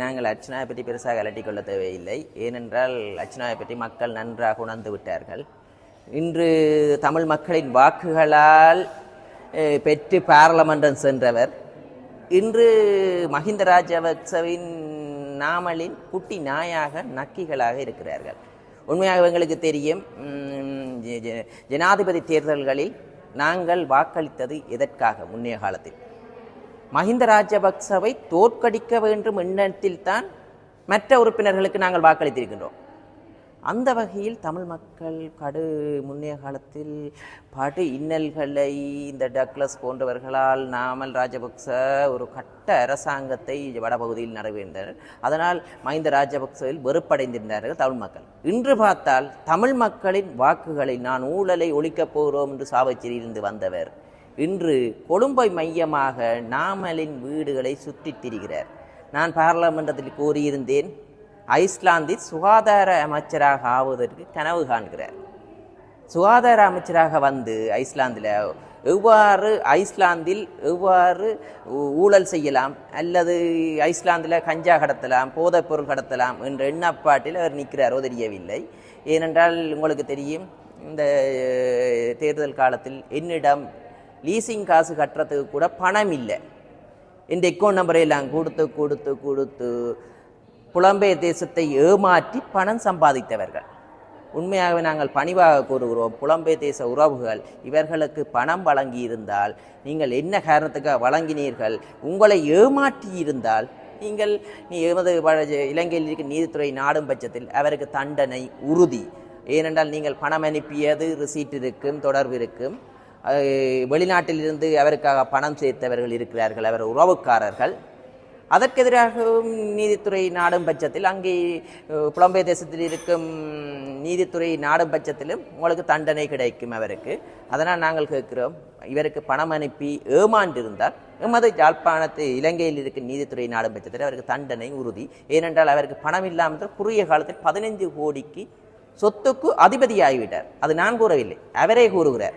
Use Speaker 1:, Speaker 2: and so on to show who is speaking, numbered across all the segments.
Speaker 1: நாங்கள் அர்ச்சனாவை பற்றி பெருசாக அலட்டிக் கொள்ள தேவையில்லை. ஏனென்றால் அர்ச்சனாவை பற்றி மக்கள் நன்றாக உணர்ந்து விட்டார்கள். இன்று தமிழ் மக்களின் வாக்குகளால் பெற்று பாராளுமன்றம் சென்றவர். இன்று மஹிந்த ராஜபக்சவின் நாமலின் குட்டி நாயாக நக்கிகளாக இருக்கிறார்கள். உண்மையாக எங்களுக்கு தெரியும் ஜனாதிபதி தேர்தல்களில் நாங்கள் வாக்களித்தது எதற்காக? முன்னைய காலத்தில். மஹிந்த ராஜபக்சவை தோற்கடிக்க வேண்டும் எண்ணத்தில் தான் மற்ற உறுப்பினர்களுக்கு நாங்கள் வாக்களித்திருக்கின்றோம். அந்த வகையில் தமிழ் மக்கள் கடு முன்னைய காலத்தில் படு இன்னல்களை இந்த டக்ளஸ் போன்றவர்களால் நாமல் ராஜபக்ச ஒரு கட்ட அரசாங்கத்தை வடபகுதியில் நிறைவேறினர் அதனால் மஹிந்த ராஜபக்சவில் வெறுப்படைந்திருந்தார்கள் தமிழ் மக்கள். இன்று பார்த்தால் தமிழ் மக்களின் வாக்குகளை நான் ஊழலை ஒழிக்கப் போகிறோம் என்று சாவச்சேரியிலிருந்து வந்தவர் இன்று கொழும்பை மையமாக நாமலின் வீடுகளை சுற்றித் திரிகிறார் நான் பாராளுமன்றத்தில் கூறியிருந்தேன் ஐஸ்லாந்தில் சுகாதார அமைச்சராக ஆவதற்கு கனவு காண்கிறார். சுகாதார அமைச்சராக வந்து ஐஸ்லாந்தில் எவ்வாறு ஐஸ்லாந்தில் எவ்வாறு ஊ- ஊழல் செய்யலாம் அல்லது ஐஸ்லாந்தில் கஞ்சா கடத்தலாம் போதைப் பொருள் கடத்தலாம் என்ற எண்ணப்பாட்டில் அவர் நிற்கிறாரோ தெரியவில்லை. ஏனென்றால் உங்களுக்கு தெரியும் இந்த தேர்தல் காலத்தில் என்னிடம் லீசிங் காசு கட்டுறதுக்கு கூட பணம் இல்லை. இந்த அக்கௌண்ட் நம்பரை எல்லாம் கொடுத்து கொடுத்து கொடுத்து புலம்பெயர் தேசத்தை ஏமாற்றி பணம் சம்பாதித்தவர்கள். உண்மையாகவே நாங்கள் பணிவாக கூறுகிறோம் புலம்பெயர் தேச உறவுகள் இவர்களுக்கு பணம் வழங்கி இருந்தால் நீங்கள் என்ன காரணத்துக்காக வழங்கினீர்கள்? உங்களை ஏமாற்றி இருந்தால் நீங்கள் நீ எமது இலங்கையில் இருக்க நீதித்துறை நாடும் பட்சத்தில் அவருக்கு தண்டனை உறுதி. ஏனென்றால் நீங்கள் பணம் அனுப்பியது ரிசீட் இருக்கும் தொடர்பு இருக்கும். வெளிநாட்டிலிருந்து அவருக்காக பணம் சேர்த்தவர்கள் இருக்கிறார்கள் அவர் உறவுக்காரர்கள். அதற்கெதிராகவும் நீதித்துறை நாடும் பட்சத்தில் அங்கே புலம்பெயர் தேசத்தில் இருக்கும் நீதித்துறை நாடும் பட்சத்திலும் உங்களுக்கு தண்டனை கிடைக்கும் அவருக்கு. அதனால் நாங்கள் கேட்கிறோம் இவருக்கு பணம் அனுப்பி ஏமாண்டிருந்தார் எமது யாழ்ப்பாணத்து இலங்கையில் இருக்கும் நீதித்துறை நாடும் பட்சத்தில் அவருக்கு தண்டனை உறுதி. ஏனென்றால் அவருக்கு பணம் இல்லாமல் குறுகிய காலத்தில் பதினைஞ்சு கோடிக்கு சொத்துக்கு அதிபதியாகிவிட்டார். அது நான் கூறவில்லை அவரே கூறுகிறார்.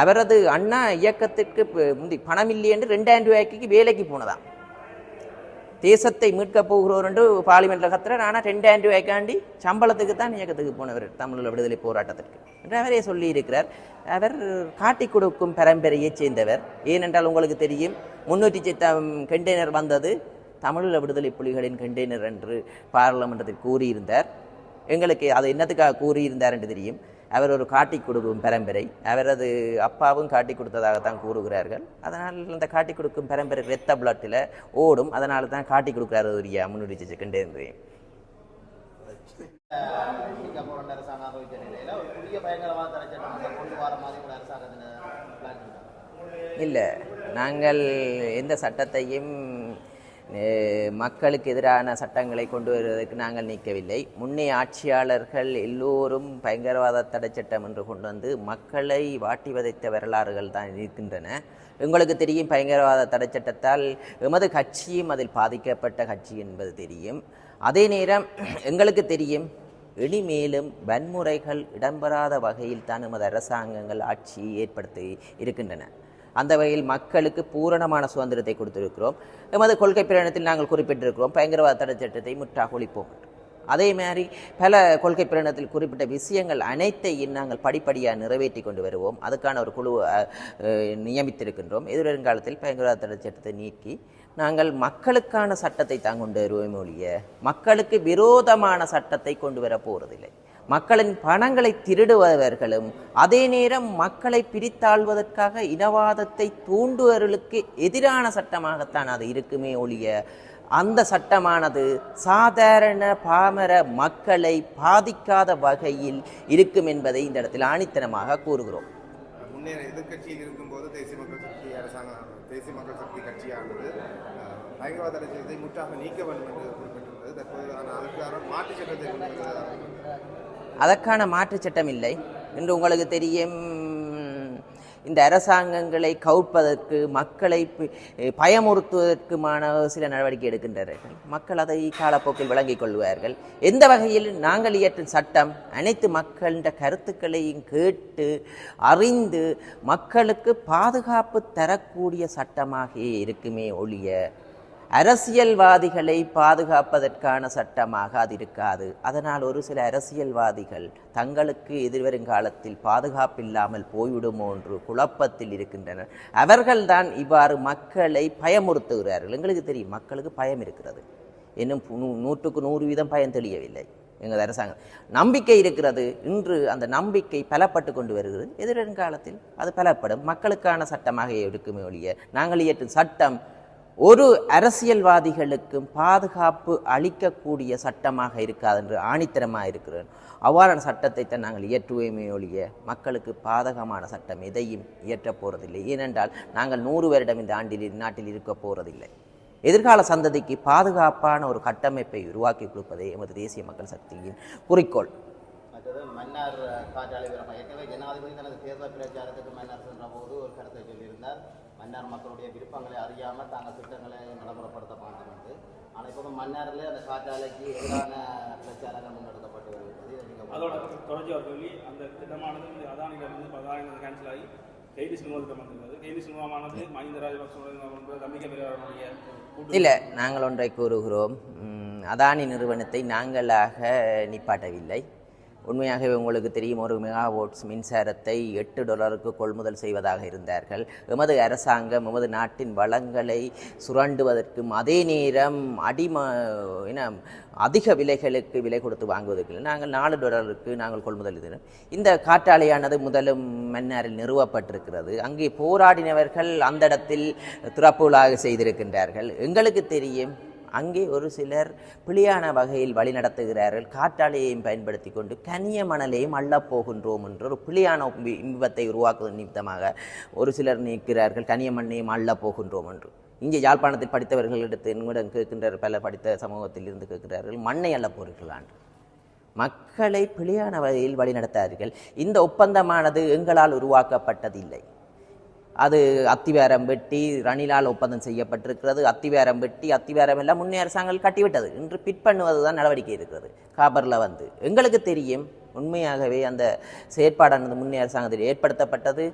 Speaker 1: அவரது அண்ணா இயக்கத்திற்கு முந்தி பணம் இல்லை என்று ரெண்டாயிரம் ரூபாய்க்கு வேலைக்கு போனதாம். தேசத்தை மீட்கப் போகிறோர் என்று பார்லிமெண்ட்ல கத்துறார் ஆனால் ரெண்டாயிரம் ரூபாய்க்காண்டி சம்பளத்துக்கு தான் இயக்கத்துக்கு போனவர் தமிழ் விடுதலை போராட்டத்திற்கு. என்று அவரே சொல்லியிருக்கிறார். அவர் காட்டிக் கொடுக்கும் பரம்பரையைச் சேர்ந்தவர். ஏனென்றால் உங்களுக்கு தெரியும் முன்னூற்றி சித்தம் கண்டெய்னர் வந்தது. தமிழீழ விடுதலை புலிகளின் கண்டெய்னர் என்று பாராளுமன்றத்தில் கூறியிருந்தார். எங்களுக்கு அது என்னத்துக்காக கூறியிருந்தார் என்று தெரியும். அவர் ஒரு காட்டிக் கொடுக்கும் பரம்பரை. அவரது அப்பாவும் காட்டிக் கொடுத்ததாகத்தான் கூறுகிறார்கள். அதனால் அந்த காட்டிக் கொடுக்கும் பரம்பரை இரத்த பிளட்டில் ஓடும். அதனால தான் காட்டிக் கொடுக்குறாரு ஒரு முன்னுரிச்சு செகண்டே
Speaker 2: இருக்காங்க
Speaker 1: இல்லை நாங்கள் எந்த சட்டத்தையும் மக்களுக்கு எதிரான சட்டங்களை கொண்டு வருவதற்கு நாங்கள் நீக்கவில்லை. முன்னே ஆட்சியாளர்கள் எல்லோரும் பயங்கரவாத தடை சட்டம் என்று கொண்டு வந்து மக்களை வாட்டி வதைத்த வரலாறுகள் தான் இருக்கின்றன. உங்களுக்கு தெரியும் பயங்கரவாத தடை சட்டத்தால் எமது கட்சியும் அதில் பாதிக்கப்பட்ட கட்சி என்பது தெரியும். அதே நேரம் எங்களுக்கு தெரியும் இனிமேலும் வன்முறைகள் இடம்பெறாத வகையில் தான் எமது அரசாங்கங்கள் ஆட்சியை ஏற்படுத்தி இருக்கின்றன. அந்த வகையில் மக்களுக்கு பூரணமான சுதந்திரத்தை கொடுத்திருக்கிறோம். எமது கொள்கை பிரகடனத்தில் நாங்கள் குறிப்பிட்டிருக்கிறோம் பயங்கரவாத தடை சட்டத்தை முற்றாக ஒழிப்போம். அதே மாதிரி பல கொள்கை பிரகடனத்தில் குறிப்பிட்ட விஷயங்கள் அனைத்தையும் நாங்கள் படிப்படியாக நிறைவேற்றி கொண்டு வருவோம். அதுக்கான ஒரு குழு நியமித்திருக்கின்றோம். எதிர்காலத்தில் பயங்கரவாத தடை சட்டத்தை நீக்கி நாங்கள் மக்களுக்கான சட்டத்தை தான் கொண்டு வருவோம் ஒழிய மக்களுக்கு விரோதமான சட்டத்தை கொண்டு வர போவதில்லை மக்களின் பணங்களை திருடுபவர்களும் அதே நேரம் மக்களை பிரித்தாழ்வதற்காக இனவாதத்தை தூண்டுவர்களுக்கு எதிரான சட்டமாகத்தான் அது இருக்குமே ஒழிய அந்த சட்டமானது சாதாரண பாமர மக்களை பாதிக்காத வகையில் இருக்கும் என்பதை இந்த இடத்தில் ஆணித்தனமாக கூறுகிறோம்.
Speaker 3: முன்னேற எதிர்க்கட்சியில் இருக்கும்போது தேசிய மக்கள் சக்தி அரசாங்கம் தேசிய மக்கள் சக்தி கட்சியானது பயங்கரவாத அரசியலத்தை முற்றாக நீக்க வேண்டும் என்று குறிப்பிட்டிருந்தது. தற்போது ஆனால் அதுக்கான மாற்று சட்டத்தை கொண்டு
Speaker 1: அதற்கான மாற்றுச் சட்டம் இல்லை என்று உங்களுக்கு தெரியும். இந்த அரசாங்கங்களை கவுப்பதற்கு மக்களை பி- பயமுறுத்துவதற்குமான சில நடவடிக்கை எடுக்கின்றார்கள். மக்கள் அதை காலப்போக்கில் விளங்கிக் கொள்வார்கள். எந்த வகையில் நாங்கள் இயற்றும் சட்டம் அனைத்து மக்களின் கருத்துக்களையும் கேட்டு அறிந்து மக்களுக்கு பாதுகாப்பு தரக்கூடிய சட்டமாக இருக்குமே ஒழிய அரசியல்வாதிகளை பாதுகாப்பதற்கான சட்டமாக அது இருக்காது. அதனால் ஒரு சில அரசியல்வாதிகள் தங்களுக்கு எதிர்வரும் காலத்தில் பாதுகாப்பில்லாமல் போய்விடுமோ என்று குழப்பத்தில் இருக்கின்றனர். அவர்கள்தான் இவ்வாறு மக்களை பயமுறுத்துகிறார்கள். எங்களுக்கு தெரியும் மக்களுக்கு பயம் இருக்கிறது. இன்னும் நூற்றுக்கு நூறு வீதம் பயம் தெளியவில்லை எங்கள் அரசாங்கம். நம்பிக்கை இருக்கிறது. இன்று அந்த நம்பிக்கை பலப்பட்டு கொண்டு வருகிறது. எதிர்வரும் காலத்தில் அது பலப்படும். மக்களுக்கான சட்டமாக இருக்குமே ஒழிய நாங்கள் இயற்றும் சட்டம் ஒரு அரசியல்வாதிகளுக்கும் பாதுகாப்பு அளிக்கக்கூடிய சட்டமாக இருக்காது என்று ஆணித்தரமாக இருக்கிறேன். அவ்வாறான சட்டத்தை தான் நாங்கள் இயற்றுவோமே ஒழிய மக்களுக்கு பாதகமான சட்டம் எதையும் இயற்றப் போவதில்லை ஏனென்றால் நாங்கள் நூறு வருடம் இந்த ஆண்டில் நாட்டில் இருக்க போகிறதில்லை எதிர்கால சந்ததிக்கு பாதுகாப்பான ஒரு கட்டமைப்பை உருவாக்கி கொடுப்பதே எமது தேசிய மக்கள் சக்தியின் குறிக்கோள்.
Speaker 2: மற்றது மன்னார் காற்றாலை ஜனாதிபதி தனது தேர்தல் பிரச்சாரத்துக்கு மன்னார் சென்ற போது ஒரு கருத்தை சொல்லியிருந்தார். மன்னார் மக்களுடைய விருப்பங்களை அறியாமல் தாங்கள் திட்டங்களை நடைமுறைப்படுத்த மாட்டோம் என்று ஆனால் இப்போது மன்னாரில் அந்த காற்றாலைக்கு எதிரான பிரச்சாரங்கள் முன்னெடுக்கப்பட்டு வருகிறது.
Speaker 4: அதோட தொடர்ச்சி சொல்லி அந்த திட்டமானது அதானியிலிருந்து அதானியில் கேன்சல் ஆகி கைதி சினிமா திட்டம் வந்திருந்தது. கைதி சினிமாவானது மஹிந்த ராஜபக்சோட நம்பிக்கை பெரியவருடைய கூட்டு
Speaker 1: இல்லை நாங்கள் ஒன்றை கூறுகிறோம். அதானி நிறுவனத்தை நாங்களாக நிப்பாட்டவில்லை. உண்மையாகவே உங்களுக்கு தெரியும் ஒரு மெகாவோட்ஸ் மின்சாரத்தை எட்டு டாலருக்கு கொள்முதல் செய்வதாக இருந்தார்கள். எமது அரசாங்கம் எமது நாட்டின் வளங்களை சுரண்டுவதற்கும் அதே நேரம் அடிம என்ன அதிக விலைகளுக்கு விலை கொடுத்து வாங்குவதற்கு நாங்கள் நாலு டாலருக்கு நாங்கள் கொள்முதல் செய்தோம். இந்த காற்றாலையானது முதலும் மன்னாரில் நிறுவப்பட்டிருக்கிறது. அங்கே போராடினவர்கள் அந்த இடத்தில் திறப்புலாக செய்திருக்கின்றார்கள். எங்களுக்கு தெரியும் அங்கே ஒரு சிலர் பிழையான வகையில் வழிநடத்துகிறார்கள் காற்றாலையையும் பயன்படுத்தி கொண்டு கனிய மணலையும் அள்ளப் போகின்றோம் என்ற ஒரு பிழையான இன்பத்தை உருவாக்குவதன் நிமித்தமாக ஒரு சிலர் நிற்கிறார்கள். கனிய மண்ணையும் அள்ளப் போகின்றோம் என்று. இங்கே யாழ்ப்பாணத்தில் படித்தவர்களிடத்து என்னிடம் கேட்கின்ற பல படித்த சமூகத்தில் இருந்து கேட்கிறார்கள் மண்ணை அல்ல போகிறீர்களான் மக்களை பிழையான வகையில் வழிநடத்தார்கள் இந்த ஒப்பந்தமானது எங்களால் உருவாக்கப்பட்டதில்லை. அது அத்திவாரம் வெட்டி ரணிலால் ஒப்பந்தம் செய்யப்பட்டிருக்கிறது. அத்திவாரம் வெட்டி அத்திவாரம் எல்லாம் முன்னே அரசாங்கம் கட்டிவிட்டது. இன்று பிற்பண்ணுவது தான் நடவடிக்கை இருக்கிறது. காபரில் வந்து. எங்களுக்கு தெரியும் உண்மையாகவே அந்த செயற்பாடானது முன்னே அரசாங்கத்தில் ஏற்படுத்தப்பட்டது.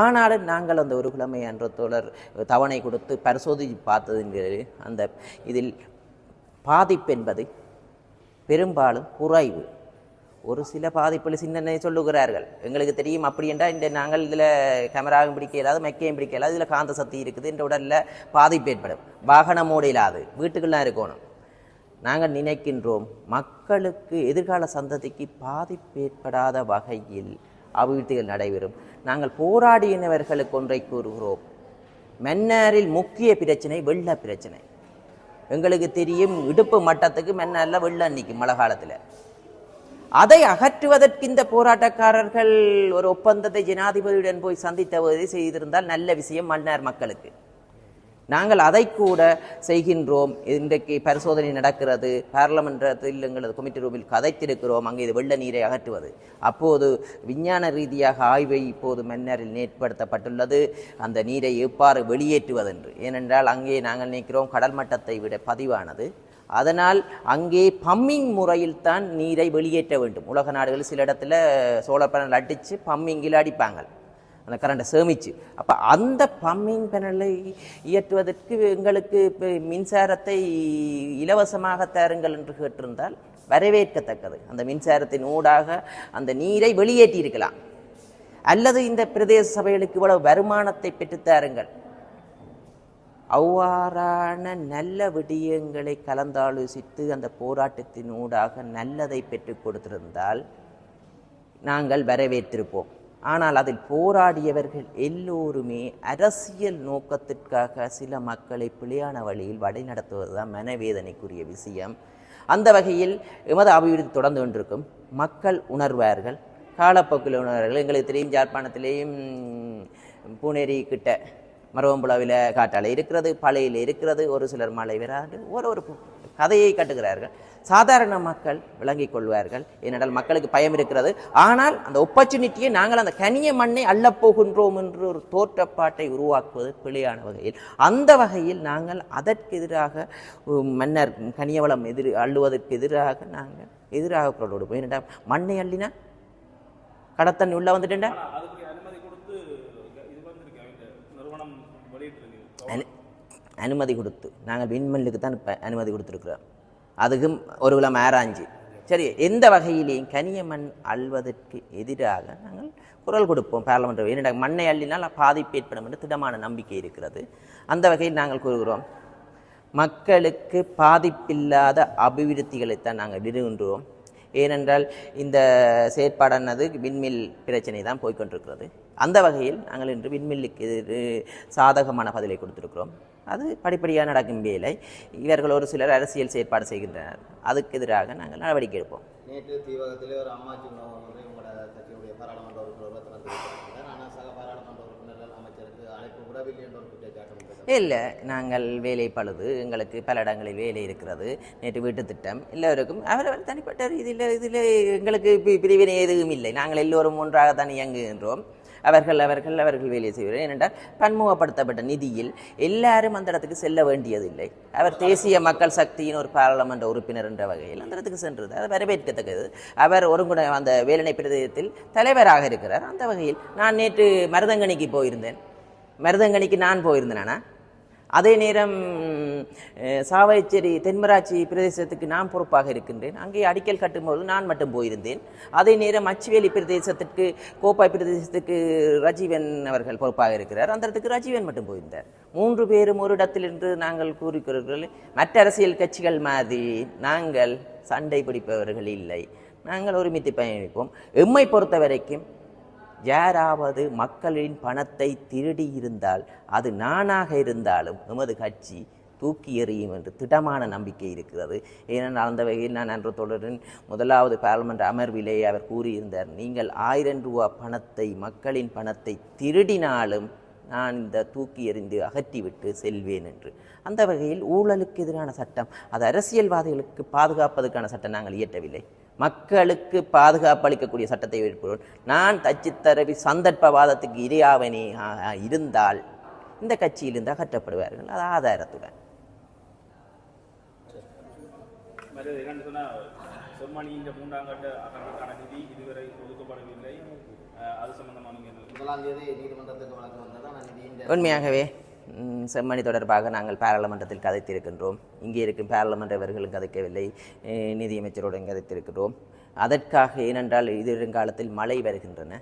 Speaker 1: ஆனாலும் நாங்கள் அந்த ஒரு குழமை என்ற தோழர் தவணை கொடுத்து பரிசோதித்து பார்த்ததுங்கிறது அந்த இதில் பாதிப்பு என்பது பெரும்பாலும் குறைவு. ஒரு சில பாதிப்புகள் சின்ன சொல்லுகிறார்கள். எங்களுக்கு தெரியும் அப்படி என்றால் இந்த நாங்கள் இதில் கேமராவும் பிடிக்க இயலாது மெக்கையும் பிடிக்க இயலாது இதில் காந்த சக்தி இருக்குது இந்த உடலில் பாதிப்பு ஏற்படும். வாகனமோடு இல்லாது வீட்டுக்கெல்லாம் இருக்கணும். நாங்கள் நினைக்கின்றோம் மக்களுக்கு எதிர்கால சந்ததிக்கு பாதிப்பு ஏற்படாத வகையில் அபிவிருத்திகள் நடைபெறும். நாங்கள் போராடினவர்களுக்கு ஒன்றை கூறுகிறோம். மன்னாரில் முக்கிய பிரச்சனை வெள்ள பிரச்சனை. எங்களுக்கு தெரியும் இடுப்பு மட்டத்துக்கு மன்னாரில் வெள்ளம் நிற்கும் மழை காலத்தில். அதை அகற்றுவதற்கு இந்த போராட்டக்காரர்கள் ஒரு ஒப்பந்தத்தை ஜனாதிபதியுடன் போய் சந்தித்தவது செய்திருந்தால் நல்ல விஷயம் மன்னார் மக்களுக்கு. நாங்கள் அதை கூட செய்கின்றோம். இன்றைக்கு பரிசோதனை நடக்கிறது. பாராளுமன்றத்தில் எங்களது கமிட்டி ரூமில் கதைத்திருக்கிறோம். அங்கே இது வெள்ள நீரை அகற்றுவது. அப்போது விஞ்ஞான ரீதியாக ஆய்வை இப்போது மன்னரில் ஏற்படுத்தப்பட்டுள்ளது. அந்த நீரை எவ்வாறு வெளியேற்றுவதென்று. ஏனென்றால் அங்கே நாங்கள் நினைக்கிறோம் கடல் மட்டத்தை விட பதிவானது. அதனால் அங்கே பம்மிங் முறையில் தான் நீரை வெளியேற்ற வேண்டும். உலக நாடுகள் சில இடத்துல சோலார் பேனல் அடித்து பம்மிங்கில் அடிப்பாங்க. அந்த கரண்ட்டை சேமிச்சு. அப்போ அந்த பம்மிங் பேனலை இயற்றுவதற்கு எங்களுக்கு மின்சாரத்தை இலவசமாக தாருங்கள் என்று கேட்டிருந்தால் வரவேற்கத்தக்கது. அந்த மின்சாரத்தின் ஊடாக அந்த நீரை வெளியேற்றியிருக்கலாம். அல்லது இந்த பிரதேச சபைகளுக்கு இவ்வளவு வருமானத்தை பெற்றுத்தாருங்கள் அவ்வாறான நல்ல விடயங்களை கலந்தாலோசித்து அந்த போராட்டத்தின் ஊடாக நல்லதை பெற்றுக் கொடுத்திருந்தால் நாங்கள் வரவேற்றிருப்போம். ஆனால் அதில் போராடியவர்கள் எல்லோருமே அரசியல் நோக்கத்திற்காக சில மக்களை பிழையான வழியில் வழிநடத்துவதுதான் மனவேதனைக்குரிய விஷயம். அந்த வகையில் எமது அபிவிருத்தி தொடர்ந்து கொண்டிருக்கும். மக்கள் உணர்வார்கள். காலப்போக்கில் உணர்வார்கள். எங்களுக்கு தெரியும் ஜாழ்ப்பாணத்திலேயும் பூனேரி கிட்ட மரவம்புலாவில் காட்டாலை இருக்கிறது பழையில் இருக்கிறது ஒரு சிலர் மலை வராது ஒரு ஒரு கதையை கட்டுகிறார்கள். சாதாரண மக்கள் விளங்கிக் கொள்வார்கள் ஏனென்றால் மக்களுக்கு பயம் இருக்கிறது. ஆனால் அந்த ஒப்பர்ச்சுனிட்டியை நாங்கள் அந்த கனிய மண்ணை அள்ளப் போகின்றோம் என்று ஒரு தோற்றப்பாட்டை உருவாக்குவது பிழையான வகையில். அந்த வகையில் நாங்கள் அதற்கு எதிராக மன்னர் கனியவளம் எதிர் அள்ளுவதற்கு எதிராக நாங்கள் எதிராக குரல் கொடுப்போம் ஏனென்றால் மண்ணை அள்ளினா கடத்தண்ணி உள்ள வந்துட்டேன்டா
Speaker 4: ஆனா அதுக்கு அனுமதி கொடுத்து இது வந்திருக்கு அவங்க நிறுவனம் வெளியிட்டிருக்கு
Speaker 1: அனு- அனுமதி கொடுத்து நாங்கள் விண்மல்லுக்கு தான் இப்போ அனுமதி கொடுத்துருக்குறோம். அதுக்கும் ஒரு குலம் ஆராய்ஞ்சு. சரி எந்த வகையிலேயும் கனிய மண் அள்வதற்கு எதிராக நாங்கள் குரல் கொடுப்போம் பார்லமெண்ட் ஏனென்றால் மண்ணை அள்ளினால் பாதிப்பு ஏற்படும் என்று திடமான நம்பிக்கை இருக்கிறது. அந்த வகையில் நாங்கள் கூறுகிறோம். மக்களுக்கு பாதிப்பில்லாத அபிவிருத்திகளைத்தான் நாங்கள் விரும்புகிறோம் ஏனென்றால் இந்த செயற்பாடானது விண்மில் பிரச்சனை தான் போய்கொண்டிருக்கிறது அந்த வகையில் நாங்கள் இன்று விண்மில்லுக்கு எதிர் சாதகமான பதிலை கொடுத்திருக்கிறோம். அது படிப்படியாக நடக்கும் வேலை. இவர்கள் ஒரு சிலர் அரசியல் செயற்பாடு செய்கின்றனர். அதுக்கு எதிராக நாங்கள் நடவடிக்கை எடுப்போம்.
Speaker 2: நேற்று தீவகத்திலே ஒரு அம்மாச்சி உணவு ஒன்றை உங்களோட கட்சியுடைய பாராளுமன்ற உறுப்பினர் ஆனால் சக பாராளுமன்ற உறுப்பினர்கள் அமைச்சருக்கு அழைப்பு விடவில்லை என்ற
Speaker 1: இல்லை நாங்கள் வேலை பழுது எங்களுக்கு பல இடங்களில் வேலை இருக்கிறது நேற்று வீட்டு திட்டம் எல்லோருக்கும் அவரவர் தனிப்பட்ட இதில் இதில் எங்களுக்கு பி- பிரிவினை எதுவும் இல்லை. நாங்கள் எல்லோரும் ஒன்றாகத்தான் இயங்குகின்றோம். அவர்கள் அவர்கள் அவர்கள் வேலை செய்வார்கள். ஏனென்றால் பன்முகப்படுத்தப்பட்ட நிதியில் எல்லாரும் அந்த இடத்துக்கு செல்ல வேண்டியதில்லை. அவர் தேசிய மக்கள் சக்தியின் ஒரு பாராளுமன்ற உறுப்பினர் என்ற வகையில் அந்த இடத்துக்கு சென்றது. அது வரவேற்கத்தக்கது. அவர் ஒருங்குண அந்த வேலனை பிரதேசத்தில் தலைவராக இருக்கிறார். அந்த வகையில் நான் நேற்று மருதங்கணிக்கு போயிருந்தேன். மருதங்கணிக்கு நான் போயிருந்தேனா. அதே நேரம் அஹ், சாவகச்சேரி தென்மராட்சி பிரதேசத்துக்கு நான் பொறுப்பாக இருக்கின்றேன். அங்கே அடிக்கல் கட்டும்போது நான் மட்டும் போயிருந்தேன். அதே நேரம் அச்சுவேலி பிரதேசத்திற்கு கோப்பாய் பிரதேசத்துக்கு ரஜீவன் அவர்கள் பொறுப்பாக இருக்கிறார். அந்த இடத்துக்கு ரஜீவன் மட்டும் போயிருந்தார். மூன்று பேரும் ஒரு இடத்தில் என்று நாங்கள் கூறுகிறீர்கள். மற்ற அரசியல் கட்சிகள் மாதிரி நாங்கள் சண்டை பிடிப்பவர்கள் இல்லை. நாங்கள் ஒருமித்து பயணிப்போம். எம்மை பொறுத்த வரைக்கும் யாராவது மக்களின் பணத்தை திருடி இருந்தால் அது நானாக இருந்தாலும் எமது கட்சி தூக்கி எறியும் என்று திடமான நம்பிக்கை இருக்கிறது. ஏனென்றால் அந்த வகையில் நான் அன்று தொடரின் முதலாவது பார்லிமெண்ட் அமர்விலே அவர் கூறியிருந்தார் நீங்கள் ஆயிரம் ரூபா பணத்தை மக்களின் பணத்தை திருடினாலும் நான் இந்த தூக்கி எறிந்து அகற்றிவிட்டு செல்வேன் என்று. அந்த வகையில் ஊழலுக்கு எதிரான சட்டம் அது அரசியல்வாதிகளுக்கு பாதுகாப்பதற்கான சட்டம் நாங்கள் இயற்றவில்லை. மக்களுக்கு பாதுகாப்பு அளிக்கக்கூடிய சட்டத்தை ஏற்படுவோம் நான் தச்சு தரவி சந்தர்ப்பவாதத்துக்கு இரையாவனே இருந்தால் இந்த கட்சியிலிருந்து அகற்றப்படுவார்கள் அது ஆதாரத்துடன்.
Speaker 4: மற்றது என்னன்னு சொன்னால் செம்மணி இந்த மூன்றாம் கட்ட அகழ்வுக்கான நிதி இதுவரை ஒதுக்கப்படவில்லை. அஹ், அது சம்பந்தமாக நீங்கள் என்ன
Speaker 2: முதலாம் தேதி நீதிமன்றத்துக்கு வழக்கு வந்தது ஆனால் நிதியின்
Speaker 1: உண்மையாகவே செம்மணி தொடர்பாக நாங்கள் பாராளுமன்றத்தில் கதைத்திருக்கின்றோம். இங்கே இருக்கும் பாராளுமன்றவர்களும் கதைக்கவில்லை. நிதியமைச்சருடன் கதைத்திருக்கிறோம் அதற்காக ஏனென்றால் எதிர்காலத்தில் மழை வருகின்றன.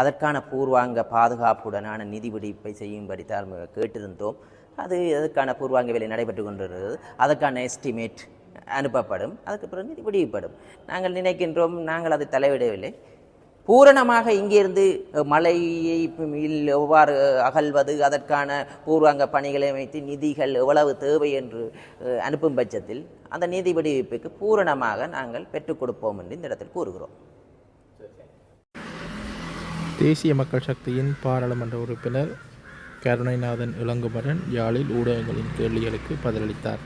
Speaker 1: அதற்கான பூர்வாங்க பாதுகாப்புடனான நிதி விடிப்பை செய்யும்படி தான் கேட்டிருந்தோம். அது அதற்கான பூர்வாங்க வேலை நடைபெற்று கொண்டிருக்கிறது அதற்கான எஸ்டிமேட் அனுப்பப்படும். அதுக்கு பிறகு நிதி விடுவிப்படும். நாங்கள் நினைக்கின்றோம். நாங்கள் அதை தலையிடவில்லை. பூரணமாக இங்கிருந்து மலையை எவ்வாறு அகழ்வது அதற்கான பூர்வாங்க பணிகளை அமைத்து நிதிகள் எவ்வளவு தேவை என்று அனுப்பும் பட்சத்தில் அந்த நிதி விடுவிப்புக்கு பூரணமாக நாங்கள் பெற்றுக் கொடுப்போம் என்று இந்த இடத்தில் கூறுகிறோம்.
Speaker 5: தேசிய மக்கள் சக்தியின் பாராளுமன்ற உறுப்பினர் கருணைநாதன் இளங்குமரன் யாழில் ஊடகங்களின் கேள்விகளுக்கு பதிலளித்தார்.